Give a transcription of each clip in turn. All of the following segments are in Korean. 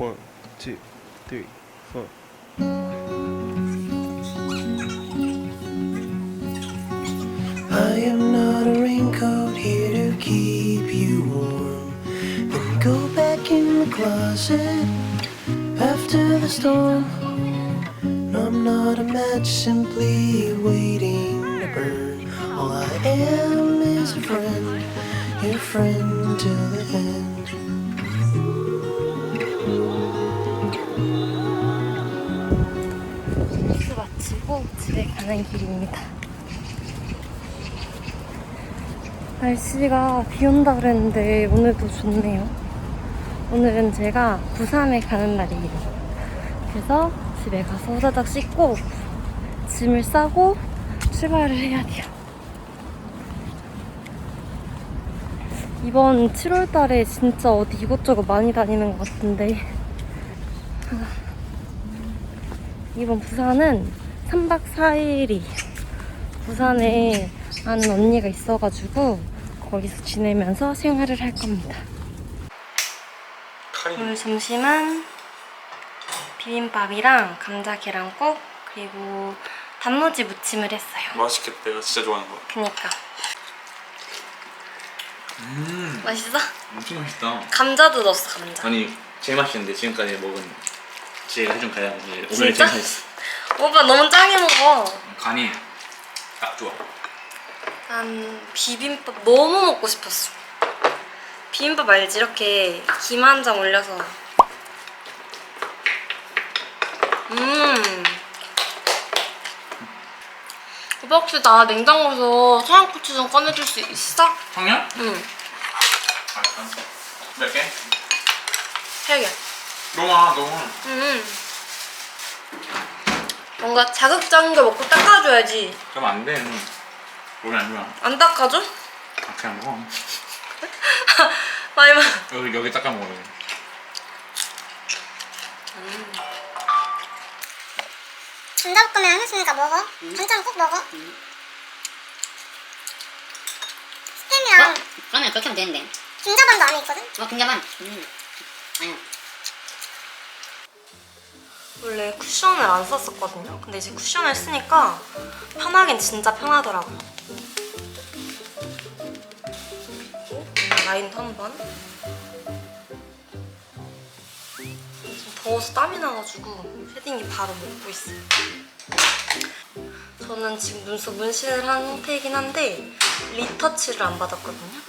One, two, three, four. I am not a raincoat here to keep you warm. Then go back in the closet after the storm. No, I'm not a match simply waiting to burn. All I am is a friend, your friend till the end. 집에 가는 길입니다. 날씨가 비 온다 그랬는데 오늘도 좋네요. 오늘은 제가 부산에 가는 날이에요. 그래서 집에 가서 후다닥 씻고 짐을 싸고 출발을 해야 돼요. 이번 7월 달에 진짜 어디 이것저것 많이 다니는 것 같은데 이번 부산은 3박 4일이 부산에 아는 언니가 있어가지고 거기서 지내면서 생활을 할 겁니다. 오늘 점심은 비빔밥이랑 감자 계란국 그리고 단무지 무침을 했어요. 맛있겠다. 내가 진짜 좋아하는 거. 그니까 음, 맛있어? 엄청 맛있다. 감자도 넣었어 감자. 아니 제일 맛있는데 지금까지 먹은 지혜가 해준 가장 오늘 진짜? 제일 맛있어. 오빠 너무 짜게 먹어. 간이 딱 좋아. 난 비빔밥 너무 먹고 싶었어. 비빔밥 알지? 이렇게 김 한 장 올려서. 음. 오빠 혹시 나 냉장고에서 청양고추 좀 꺼내줄 수 있어? 청양? 응. 알았어. 몇 개? 세 개. 너무 많아, 너무 많아. 음. 뭔가 자극적인 걸 먹고 닦아줘야지. 그러면 안 돼. 몸이 안 좋아. 안 닦아줘? 아, 그냥 먹어. 많이 먹. 여기, 여기 닦아 먹어. 여기. 감자 볶음면 했으니까 먹어. 반찬 꼭 먹어. 스팸이랑 그러면 그렇게 하면 되는데. 김자반도 안에 있거든. 뭐 근자만. 음. 아니야. 원래 쿠션을 안 썼었거든요. 근데 이제 쿠션을 쓰니까 편하긴 진짜 편하더라고요. 라인도 한 번. 지금 더워서 땀이 나가지고 패딩이 바로 먹고 있어요. 저는 지금 눈썹 문신을 한 상태이긴 한데 리터치를 안 받았거든요.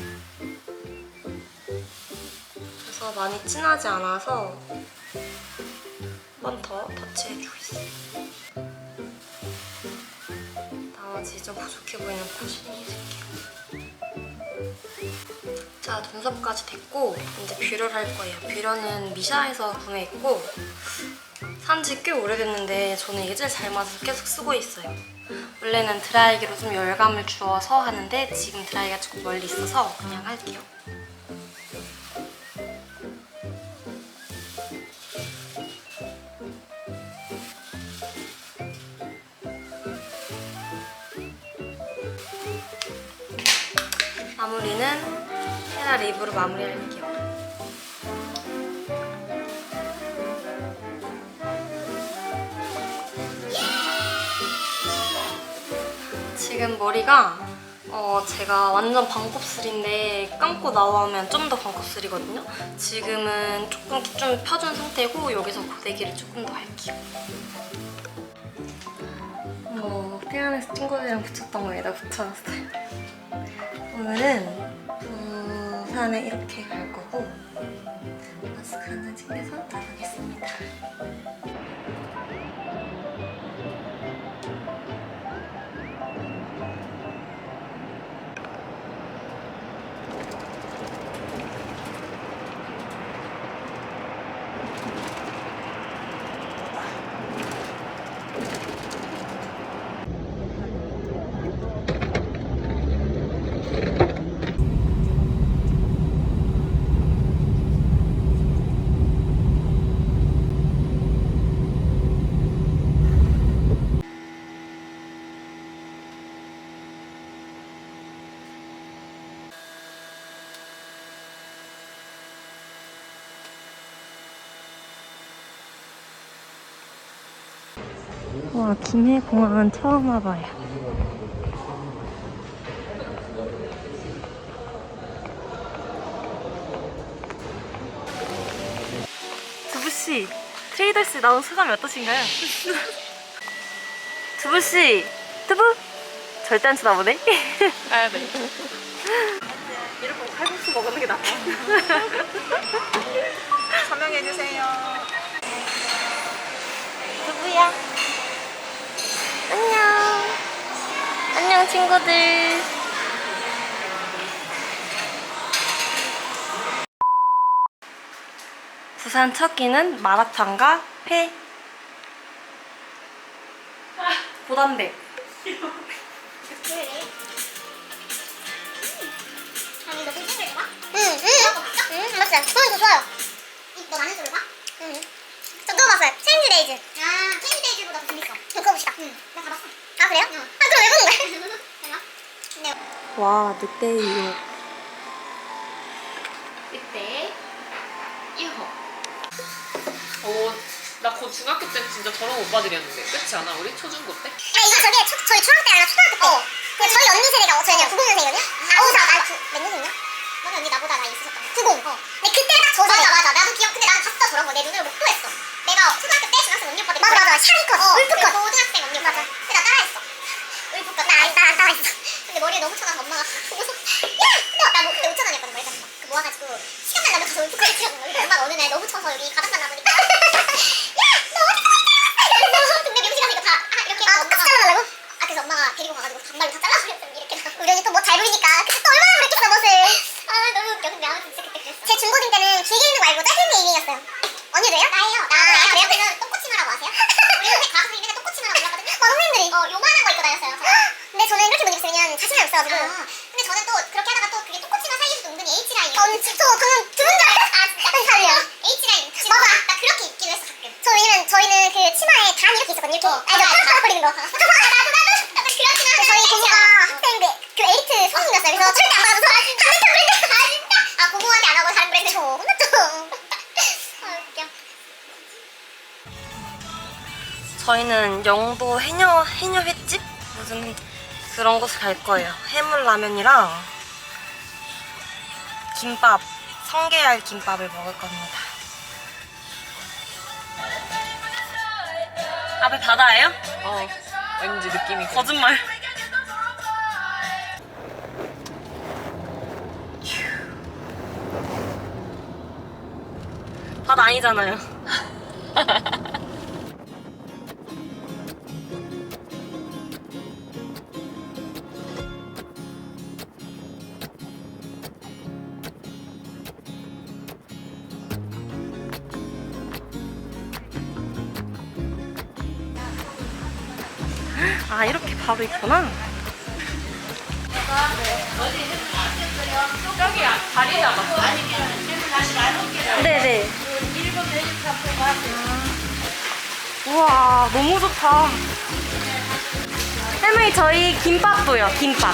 그래서 많이 진하지 않아서 한 번 더 터치해주고 있어요. 나머지 좀 부족해 보이는 포시딩 해줄게요. 자, 눈썹까지 됐고 이제 뷰러를 할 거예요. 뷰러는 미샤에서 구매했고 산지 꽤 오래됐는데 저는 이게 제일 잘 맞아서 계속 쓰고 있어요. 원래는 드라이기로 좀 열감을 주어서 하는데 지금 드라이기가 조금 멀리 있어서 그냥 할게요. 헤라 립으로 마무리할게요. 지금 머리가 어, 제가 완전 반곱슬인데 감고 나오면 좀 더 반곱슬이거든요. 지금은 조금 좀 펴준 상태고 여기서 고데기를 조금 더 할게요. 어, 태안에서 친구들이랑 붙였던 거 여기다 붙여놨어요. 오늘은 부산에 이렇게 갈 거고 마스크 하나 챙겨서 나가 김해공항은 처음 와봐요. 두부씨, 트레이더스 나온 소감이 어떠신가요? 두부씨, 두부? 절대 안 쳐다보네? 아, 네. 이러고 칼국수 먹는 게 낫다. 설명해주세요. 누구야? 안녕. 친구들. 부산 첫 끼는 마라탕과 회. 보담배. 응. 그건 더 좋아요. 너 라면 소를 봐? 응. 저 그거 봤어요. 체인지 데이즈. 아, 체인지 데이즈보다 더 재밌어. 그거 봅시다. 응, 내가 봤어. 아 그래요? 응. 아 그럼 왜 보는 거야? 내가? 네. 와, 늑대이요. 이때 1호. 오, 나곧 중학교 때 진짜 저런 오빠들이었는데. 그렇지 않아? 우리 초중고 때? 아 이거 저기 초, 저희 초등학교 때 아니라 초등학교 때. 어. 그 저희 언니 세대가 저희는 90년생이거든요. 아, 어, 나, 나, 구, 몇 년생이야? 너네 언니 나보다 나이 있으셨던 거. 90. 어. 근데 그때 딱저 세대. 맞아, 맞아. 나도 기억, 근데 난 봤어, 저런 거. 내 눈으로 목도했어. 내가 초등학교 때 중학생 언니 오빠들. 맞아, 맞아. 샤리컷, 어, 울프컷. 고등학생 언니 오빠. 맞아. 근데. 나, 따라했어. 근데 머리에 너무 쳐나서 엄마가 보고서, 야! 근데 나 뭐, 근데 5천 원이었거든, 머리 깎는 거. 그 모아가지고, 시간만 나면 가서 울프컷 치라고. 근데 엄마가 어느 날 너무 쳐서 여기 가닥만 남으니까. 야! 너 어디서 이러면서 근데 명시간이니까 다, 아, 이렇게. 아, 엄마가. 잘라달라고? 아, 그래서 엄마가 데리고 가가지고 단발로 다 잘라버렸어요. 이렇게. 우리 언니 또뭐잘 보이니까. 그때 또 얼마나 그랬겠어, 멋을. 아, 너무 웃겨. 근데 아무튼 진짜 그때 그랬어. 제 중고딩 때는 길게 있는 거 말고 짧게 있는 게 유행이었어요. 언니도요? 나예요. 아, 그래요? 그래서 똥 아세요? 우리 선생 과학 선생님 맨날 똥꼬치마라고 불렀거든요. 어, 선생님들이. 어, 요만한 거 입고 다녔어요. 근데 저는 이렇게 못 입으면 자신이 없어가지고. 근데 저는 또 그렇게 하다가 또 그게 똥꼬치마 사이에서도 은근히 H라인. 어, 저, 저는 두분 줄 알았어. 아, 진짜? 잘해요. H라인. 맞아. 나 그렇게 입기도 했어, 가끔. 저 왜냐면 저희는 그 치마에 단 이렇게 있었거든요. 이렇게. 아, 이거 팍팍거리는 거. 나도, 나도, 나도. 나도 그렇긴 한데. 저희 고모가 학생인데 그 에이트 성인이었어요. 그래서 절대 안 받아서 다른 브랜드. 아, 진짜? 아, 고모한테 안 하고 다른 브랜드 줘. 혼났죠. 저희는 영도 해녀 해녀 횟집 무슨 그런 곳을 갈 거예요. 해물 라면이랑 김밥 성게알 김밥을 먹을 겁니다. 앞에 바다예요? 어, 왠지 느낌이. 거짓말. 바다 아니잖아요. 바로 있구나. 저기야, 다리 잡았어. 네네. 우와 너무 좋다. 할머니 저희 김밥도요 김밥.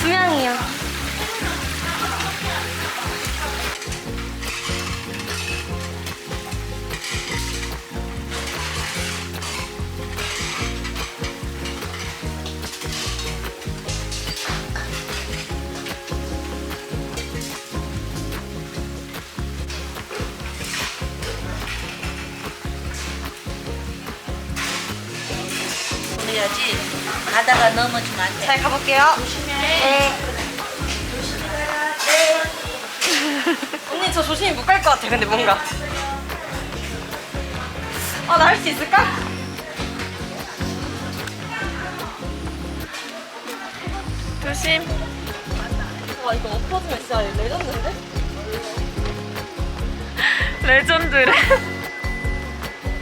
두 명이요. 넘어지면 안 돼. 잘 가볼게요. 네. 언니 저 조심히 못 갈 것 같아. 근데 뭔가. 아나 할 수 있을까? 조심. 와 이거 엎어지면 진짜 레전드인데? 레전드래.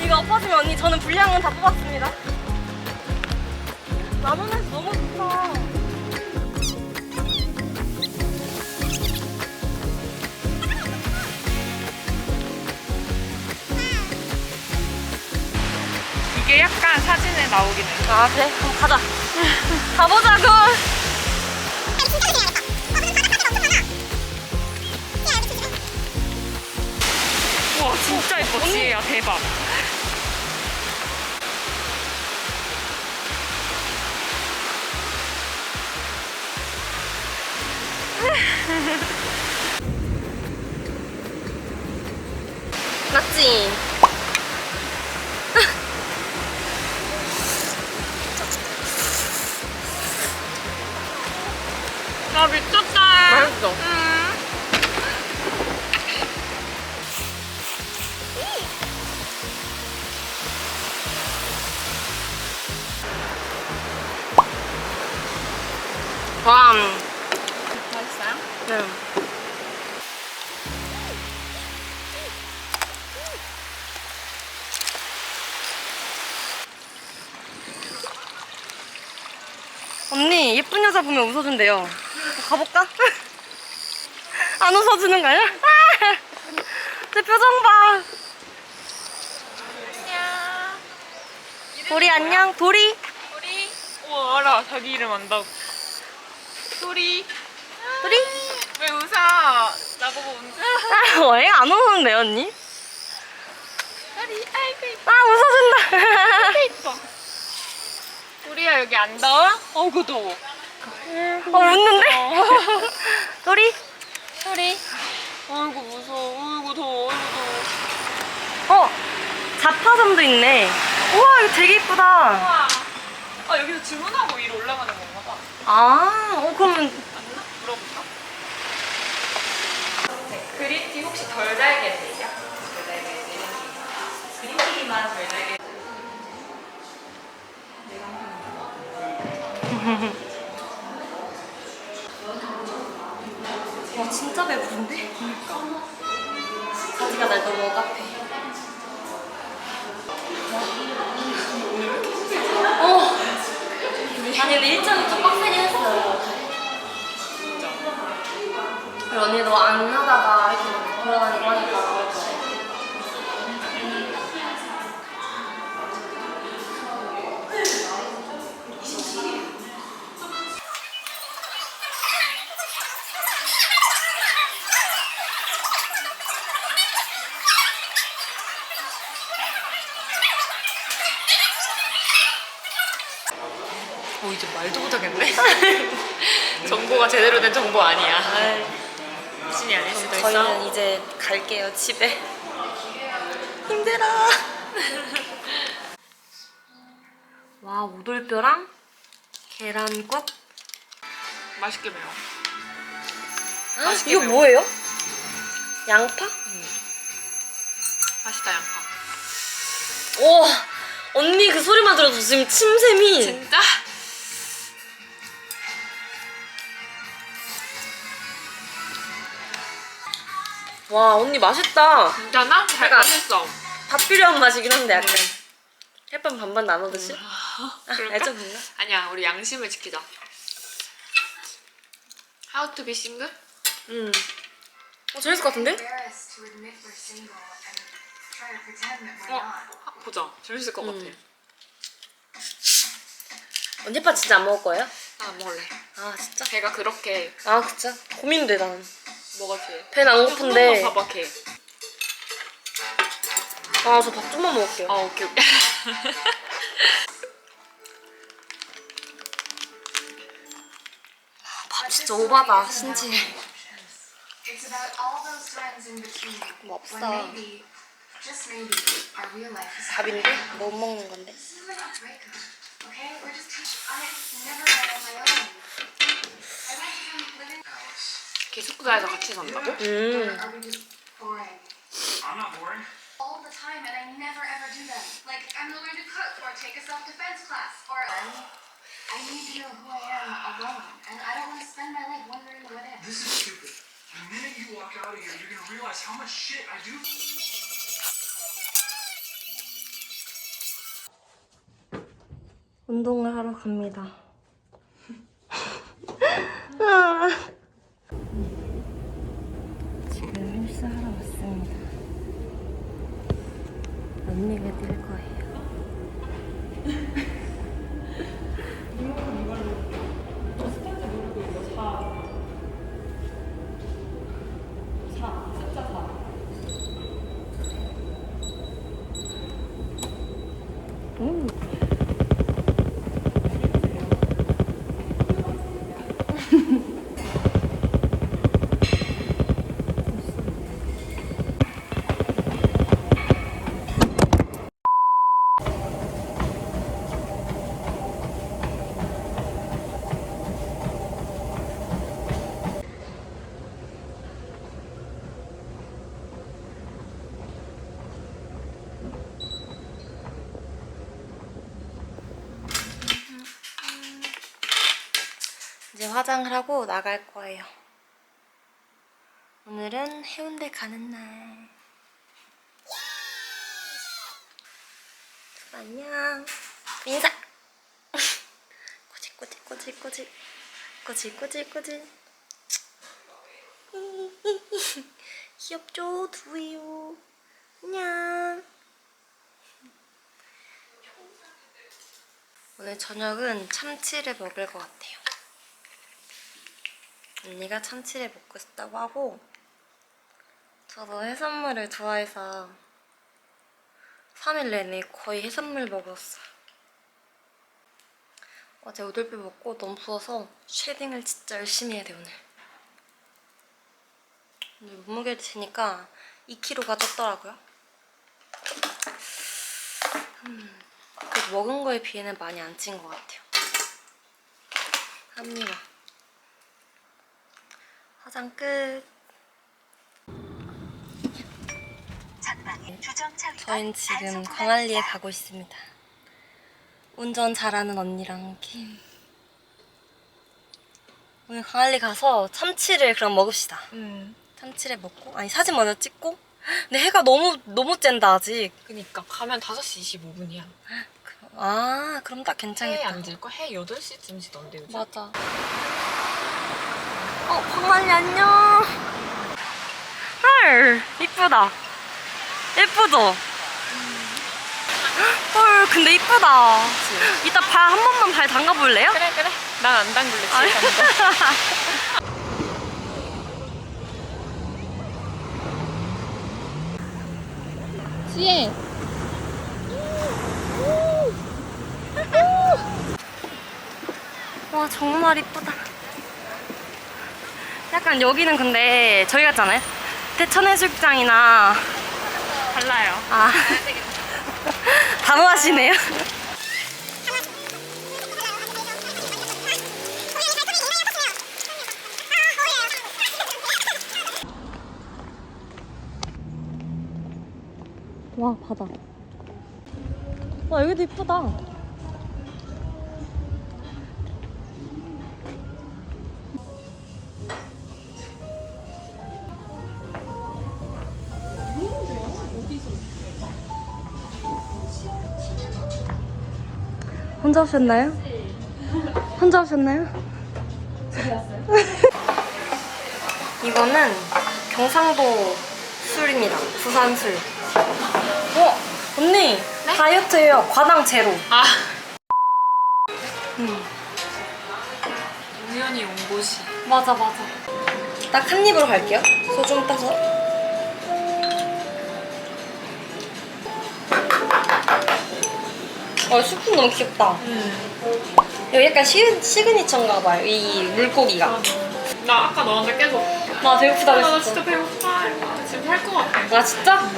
이거 엎어지면 언니 저는 분량은 다 뽑았습니다. 라면에서 너무 좋다. 이게 약간 사진에 나오긴 해. 아 그래? 그럼 가자. 가보자고. 대박 지혜야 대박. 맞지? 여자 보면 웃어준대요. 가볼까? 안 웃어주는 거야? 내 표정 봐. 안녕. 도리 안녕. 도리. 도리. 오 알아 자기 이름 안다고. 도리. 도리. 왜 웃어? 나보고 웃는. 아, 왜? 안 웃는데 언니? 도리 아이고 이뻐. 아 웃어준다. 이뻐. 도리야 여기 안 더워? 어구 더워. 어 웃는데? 도리. 도리. 아이고 무서워. 아이고 더워. 아이고 더워. 어 자파점도 있네. 우와 이거 되게 이쁘다. 와. 아 여기서 주문하고 위로 올라가는 건가 봐. 아, 어 그러면 맞나? 물어볼까? 네, 그린티 혹시 덜 달게 드세요? 덜 달게 드세요. 그린티만 덜 달게. 와 진짜 배부른데? 가지가 날 너무 억압해. 어. 아니 근데 일정이 좀 빡세긴 했어. 그리고 언니도 안 하다가 이렇게 막 돌아다니고 하니까. 정보가 제대로 된 정보 아니야. 신이 아닐 수도 있어. 저희는 이제 갈게요 집에. 힘들어. 와 오돌뼈랑 계란국. 맛있게 매워. 이거 뭐예요? 양파? 맛있다 양파. 와 언니 그 소리만 들어도 지금 침샘이. 진짜? 와 언니 맛있다. 진짜나? 잘 약간- 맛있어. 밥 필요한 맛이긴 한데 약간. 햇반 반반 나눠 드실? 아, 그럴까? 알죠 뭔가? 아니야 우리 양심을 지키자. How to be single? 음. 어 재밌을 것 같은데? embarrassed to admit we're single and try to pretend that we're 어 not. 보자. 재밌을 것 같아. 음. 언니 햇반 진짜 안 먹을 거예요? 나안 먹을래. 아 진짜? 배가 그렇게 아 진짜? 고민돼 나는. 뭐가 돼? 배는 안 고픈데. 봐봐 걔. 아 저 밥 좀만 먹을게요. 아 오케이 오케이. 밥 진짜 오바다 신지해. It's about all those times in between 뭐 when 없어. maybe, just maybe, our real life is 밥인데 못 먹는 건데. This is like a breakup, okay? We're just I never went on my own. I went from living. 걔 숙소에서 같이 산다고? 음. Are we just boring? I'm not boring. All the time, and I never ever do them. Like I'm gonna learn to cook or take a self-defense class or. I need to know who I am alone, and I don't want to spend my life wondering what if. This is stupid. The minute you walk out of here, you're gonna realize how much shit I do. 운동을 하러 갑니다. 언니가 늘 거예요. 음. 화장을 하고 나갈 거예요. 오늘은 해운대 가는 날. 안녕. 인사. 꼬지 꼬지 꼬지 꼬지 꼬지 꼬지 꼬지. 귀엽죠 두예요. 안녕. 오늘 저녁은 참치를 먹을 것 같아요. 언니가 참치를 먹고 싶다고 하고 저도 해산물을 좋아해서 3일 내내 거의 해산물 먹었어요. 어제 오돌뼈 먹고 너무 부어서 쉐딩을 진짜 열심히 해야 돼 오늘. 오늘 몸무게를 재니까 2kg가 쪘더라고요. 음, 먹은 거에 비해는 많이 안 찐 것 같아요. 합니다. 화장 끝. 저희는 지금 광안리에 가고 있습니다. 운전 잘하는 언니랑 함께. 오늘 광안리 가서 참치를 그럼 먹읍시다. 참치를 먹고 아니 사진 먼저 찍고. 근데 해가 너무 너무 쨍다 아직. 그니까 가면 5시 25분이야. 아 그럼 딱해 괜찮겠다. 안 질거? 해 8시쯤 지던데 요즘. 맞아. 어, 광만이 안녕. 헐, 이쁘다. 예쁘죠? 헐, 근데 이쁘다. 이따 발 한 번만 발 담가볼래요? 그래 그래. 난안 당글래. 아니. 집에. 지혜. 와 정말 이쁘다. 약간 여기는 근데 저희 같잖아요. 대천해수욕장이나 달라요. 아 단호하시네요. 와 바다. 와 여기도 이쁘다. 혼자 오셨나요? 혼자 오셨나요? 이거는 경상도 술입니다. 부산 술. 어, 언니 다이어트예요. 과당 제로. 아. 음. 우연히 온 곳이. 맞아 맞아. 딱 한 입으로 갈게요. 소좀 따서. 어, 수프 너무 귀엽다. 음. 이거 약간 시, 시그니처인가 봐요. 이 물고기가. 나 아까 너한테 계속. 나 배고프다 아, 나 그랬어. 진짜 배고파. 이러고 지금 할것 같아. 아 진짜?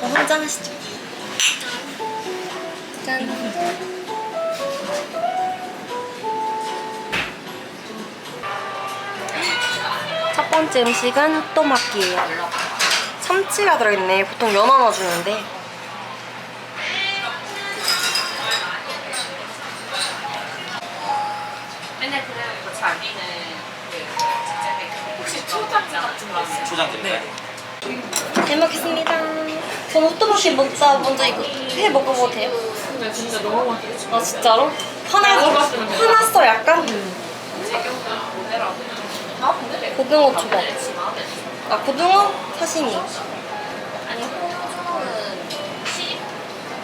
그럼 한잔 하시죠. 짠. 첫 번째 음식은 흑도막기예요. 참치가 들어있네. 보통 연어 넣어주는데. 초장 같은 거 있어요? 초장 드릴까요? 잘 먹겠습니다. 저는 흑도막기 먹다 먼저 이거 회 먹어봐도 돼요? 근데 진짜 너무 맛있어. 아 진짜로? 화나. 화났어 약간? 고등어 초밥. 아 고등어 사시미.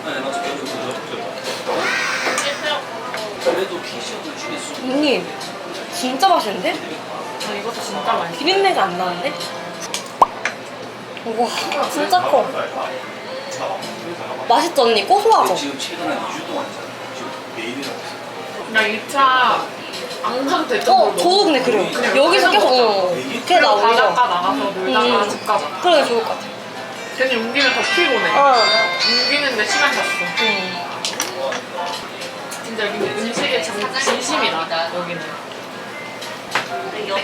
네, 맞아. 그래도 캐시어도 주겠어. 언니 진짜 맛있는데? 아, 이것도 진짜 맛있어. 비린내가 안 나는데? 우와 진짜 커. 맛있죠 언니? 고소하죠? 지금 최근 한 2주 동안 있잖아. 지금 매일이라고 했어. 나 2차 안 가도 될어 정도로. 저도 근데 그래요. 여기서 계속 어, 이렇게 나오죠. 바닷가 나가서 놀다가 음. 집 가자. 그래 좋을 것 같아. 괜히 옮기면 더 피곤해. 어. 옮기는데 시간 갔어. 음. 진짜 여기 음식에 진, 진심이다. 여기는.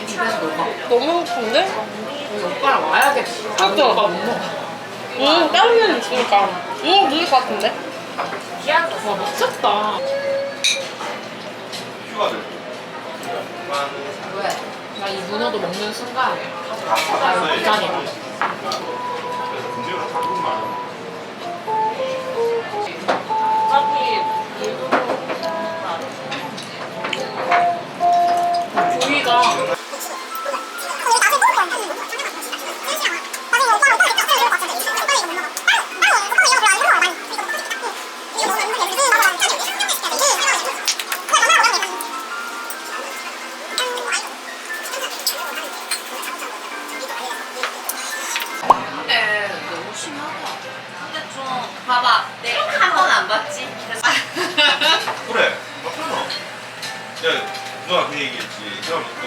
집에서 놀까? 너무 좋은데? 우리 오빠랑 와야겠다. 그렇죠. 오빠 못 먹어. 음 다른 면 있으니까. 음 늦을 것 같은데? 와 미쳤다. 왜? 나 이 문어도 먹는 순간 나 부산이다.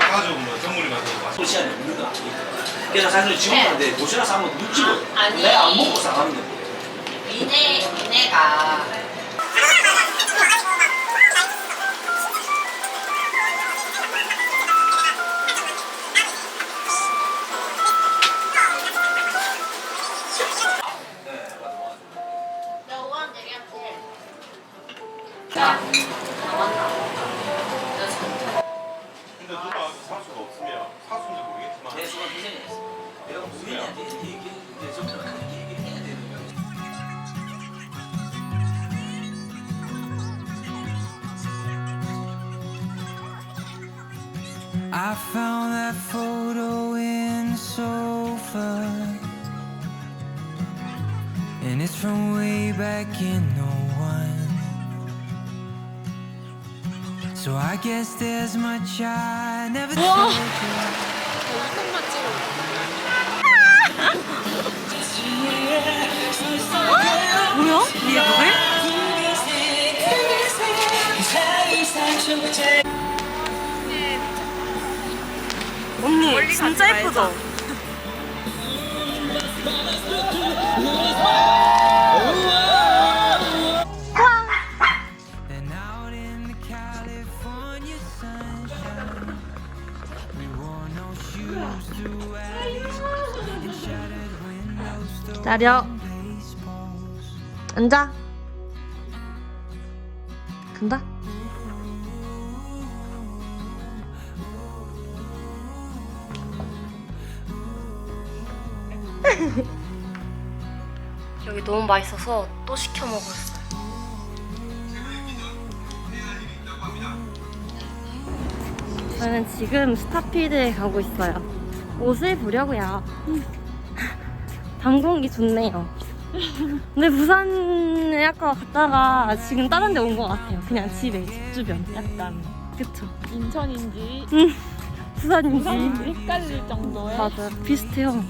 형 가지고 뭐 전물이 만들고 맛있 시간이 없는 거 아니니까. 그래서 사실 지금 하는데 도시락 싸면 눕지고 아니. 내가 안 먹고 싸가는 데 미네 미네가 I found that photo in the sofa. And it's from way back in 01. So I guess there's much I never told you. 뭐야? 이게 뭐해? 언니 진짜 stolen baseballs. 앉아. 간다. 여기 너무 맛있어서 또 시켜 먹었어요. 저는 지금 스타필드에 가고 있어요. 옷을 보려고요. 밤 공기 좋네요. 근데 부산에 아까 갔다가 지금 다른 데 온 것 같아요. 그냥 집에, 집 주변. 약간. 그쵸. 인천인지 응. 부산인지. 부산인지 헷갈릴 정도의 맞아요. 비슷해요.